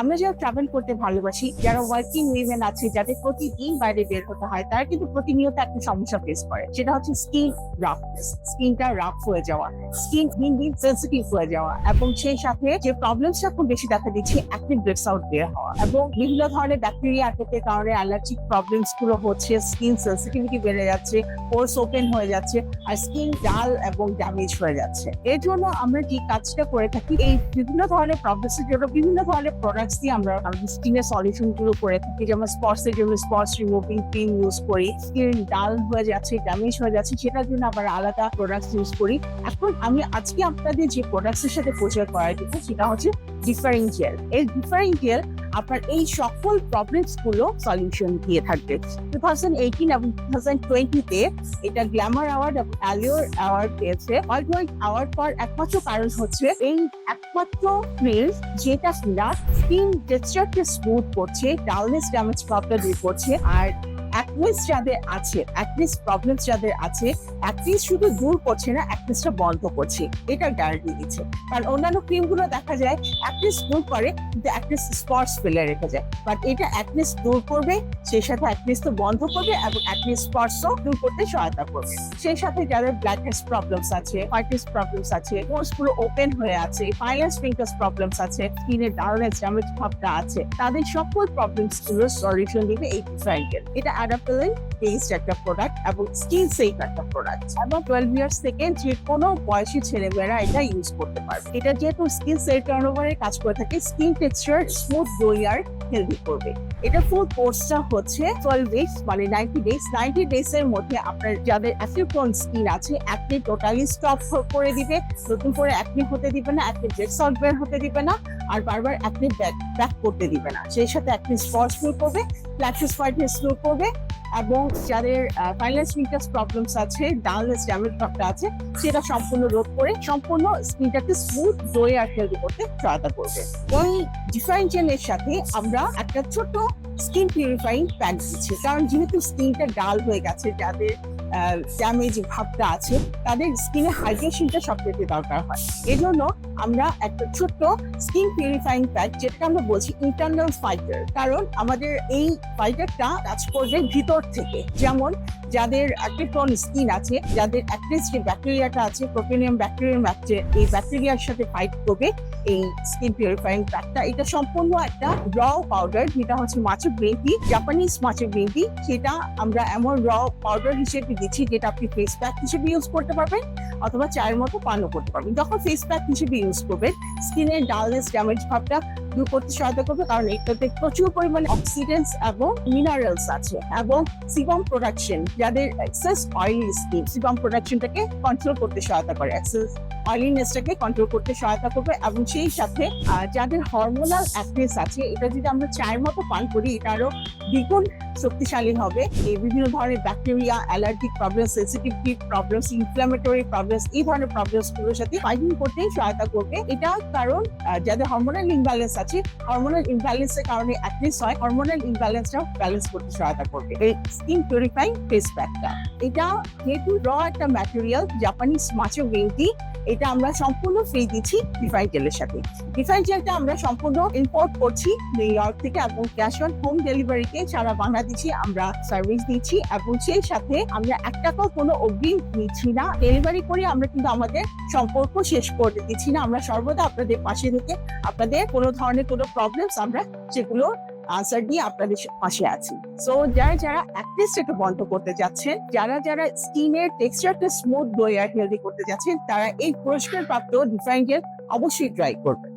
আমরা যারা ট্রাভেল করতে ভালোবাসি, যারা ওয়ার্কিং উইমেন আছে, যাদের প্রতিদিন বাইরে বের হতে হয়, তারা কিন্তু প্রতিনিয়ত একটা সমস্যা ফেস করে। সেটা হচ্ছে স্কিন রাফনেস স্কিনটা রাফ হয়ে যাওয়া স্কিন দিন দিন সেন্সিটিভ হয়ে যাওয়া এবং সেই সাথে যে প্রবলেমসটা খুব বেশি দেখা দিচ্ছে অ্যাক্টিভ ব্রেকস আউট বের হওয়া এবং বিভিন্ন ধরনের ব্যাকটেরিয়া আটকের কারণে অ্যালার্জিক প্রবলেমসগুলো হচ্ছে স্কিন সেন্সিটিভিটি বেড়ে যাচ্ছে পোর্স ওপেন হয়ে যাচ্ছে আর স্কিন ডাল এবং ড্যামেজ হয়ে যাচ্ছে। এর জন্য আমরা যে কাজটা করে থাকি, এই বিভিন্ন ধরনের প্রবলেমস এর জন্য বিভিন্ন ধরনের প্রোডাক্টস দিয়ে আমরা স্কিনের সলিউশনগুলো করে থাকি। যেমন স্পটস এর জন্য স্পটস রিমুভিং ক্রিম ইউজ করি। স্কিন ডাল হয়ে যাচ্ছে ড্যামেজ হয়ে যাচ্ছে, সেটার জন্য আবার আলাদা প্রোডাক্টস ইউজ করি। এখন আমি আজকে আপনাদের যে প্রোডাক্টসের সাথে প্রচার করা দেবো, সেটা হচ্ছে ডিফারেন্ট জেল এই ডিফারেন্ট জেল আপনার এই সকল প্রবলেমসগুলো সলিউশন দিয়ে থাকবে। টু থাউজেন্ড এইটিন এবং টু থাউজেন্ড টোয়েন্টিতে এটা গ্ল্যামার অ্যাওয়ার্ড এবং অ্যালিওর অ্যাওয়ার্ড পেয়েছে। ওয়ার্ল্ড ওয়াইড অ্যাওয়ার্ড পাওয়ার একমাত্র কারণ হচ্ছে এই একমাত্র ফিল্ড যেটা কিনা স্কিন টেক্সচারকে স্মুথ করছে ডালনেস ড্যামেজ প্রবলেম করছে। আর যাদের আছে প্রবলেম যাদের আছে শুধু দূর করছে না বন্ধ করছে। এটা দিচ্ছে। কারণ অন্যান্য ক্রিমগুলো দেখা যায় দূর করে, কিন্তু ফেলে রেখে যায়। বাট এটা দূর করবে, সেই সাথে তো বন্ধ করবে এবং স্পটসও দূর করতে সহায়তা করবে। সেই সাথে যাদের ব্ল্যাকনেস প্রবলেমস আছে হোয়াইটিস প্রবলেমস আছে পুরো ওপেন হয়ে আছে ফাইনাস ফিঙ্গার্স প্রবলেমস আছে স্কিনের ডাউনেস ড্যামেজ ভাবটা আছে, তাদের সকল প্রবলেমসগুলো সলিউশন দিবে এই এটা অ্যাডাপ্টেবল বেসড একটা প্রোডাক্ট এবং স্কিন সেফ একটা প্রোডাক্ট এবং টুয়েলভ ইয়ার্স থেকে যে কোনো বয়সী ছেলেমেয়েরা এটা ইউজ করতে পারবে। এটা যেহেতু স্কিন সেল টার্নওভারের কাজ করে থাকে স্কিন টেক্সচার স্মুথ গ্লোই আর হেলদি করবে। এটা ফুল কোর্সটা হচ্ছে টুয়েলভ ডেজ মানে নাইনটি ডেজ নাইনটি ডেজ এর মধ্যে আপনার যাদের অ্যাফ্রিকন স্কিন আছে অ্যাকনি টোটালি স্টপ করে দিবে। নতুন করে অ্যাকনি হতে দিবে না অ্যাকনি ব্রেক সল্ট বের হতে দিবে না, আর বারবার অ্যাকনি ব্যাক ব্যাক করতে দিবে না। সেই সাথে অ্যাকনি স্পটস দূর করবে ফ্ল্যাক্সিস হোয়াইটনেস দূর করবে এবং যাদের ফাইনাল স্কিনটাস প্রবলেমস আছে ডালনেস ড্যামেজ ভাবটা আছে, সেটা সম্পূর্ণ রোধ করে সম্পূর্ণ স্কিনটাকে স্মুথ ডোয়ে আর হেলদি করতে সহায়তা করবে। এই ডিফারেন্সিয়ানের সাথে আমরা একটা ছোট স্কিন পিউরিফাইং প্যাক দিচ্ছি। কারণ যেহেতু স্কিনটা ডাল হয়ে গেছে, যাদের ড্যামেজ ভাবটা আছে, তাদের স্কিনে হাইড্রেশনটা থেকে দরকার হয়। এজন্য আমরা একটা ছোট্ট স্কিন পিউরিফাইং প্যাক যেটা আমরা বলছি ইন্টারনাল ফাইটার কারণ আমাদের এই ফাইটারটা কাজ করবে ভিতর থেকে। যেমন যাদের অ্যাক্টিভন স্কিন আছে, যাদের অ্যাক্টিভ যে ব্যাকটেরিয়াটা আছে প্রোটিনিয়াম ব্যাকটেরিয়াম আছে, এই ব্যাকটেরিয়ার সাথে ফাইট করবে এই স্কিন পিউরিফাইং প্যাকটা এটা সম্পূর্ণ একটা র পাউডার যেটা হচ্ছে মাছের গ্রিন টি জাপানিজ মাছের গ্রিন টি সেটা আমরা এমন র পাউডার হিসেবে দিচ্ছি যেটা আপনি ফেস প্যাক হিসেবে ইউজ করতে পারবেন, অথবা চায়ের মতো পানও করতে পারবেন। যখন ফেস প্যাক হিসেবে ইউজ করবেন স্কিনের ডালনেস ড্যামেজ ভাবটা দূর করতে সহায়তা করবে, কারণ এটাতে প্রচুর পরিমাণে অক্সিডেন্টস এবং মিনারেলস আছে, এবং সিবাম প্রোডাকশন যাদের এক্সেস অয়েলি স্কিন সিবাম প্রোডাকশনটাকে কন্ট্রোল করতে সহায়তা করে এক্সেস অয়েলিনেসটাকে কন্ট্রোল করতে সহায়তা করবে, এবং সেই সাথে যাদের হরমোনাল আছে, এটা যদি আমরা চায়ের মতো পান করি, এটা আরও দ্বিগুণ শক্তিশালী হবে। এই বিভিন্ন ধরনের bacteria allergic problem sensitivity problems inflammatory problems এই ধরনের প্রবলেমসগুলোর সাথে ফাইটিং করতে সহায়তা করবে। এটা কারণ যাদের হরমোনাল ইমব্যালেন্স আছে হরমোনাল ইমব্যালেন্সের কারণে অ্যাক্নেস হয়। হরমোনাল ইমব্যালেন্সটাও ব্যালেন্স করতে সহায়তা করবে। এই স্কিন পিউরিফাইং ফেস প্যাকটা এটা যেহেতু র একটা ম্যাটেরিয়াল জাপানিজ মাছের গ্রিন টি এটা আমরা সম্পূর্ণ ফ্রি দিচ্ছি ডিফাইন জেলের সাথে। ডিফাইন জেলটা আমরা সম্পূর্ণ ইম্পোর্ট করছি নিউ ইয়র্ক থেকে এবং ক্যাশ অন হোম ডেলিভারিতে সারা বাংলাদেশে আমরা সার্ভিস দিচ্ছি এবং সেই সাথে আমরা এক টাকাও কোনো অগ্রিম নিচ্ছি না। ডেলিভারি করে আমরা কিন্তু আমাদের সম্পর্ক শেষ করে দিচ্ছি না। আমরা সর্বদা আপনাদের পাশে থেকে আপনাদের কোনো ধরনের কোনো প্রবলেমস আমরা সেগুলো আনসার নিয়ে আপনাদের পাশে আছি। সো যারা যারা একটু বন্ধ করতে যাচ্ছেন, যারা যারা স্কিনের টেক্সচারটা স্মুথ বয়ে হেলদি করতে যাচ্ছেন, তারা এই পুরস্কার প্রাপ্ত ডিফাইন জেল অবশ্যই ট্রাই করবেন।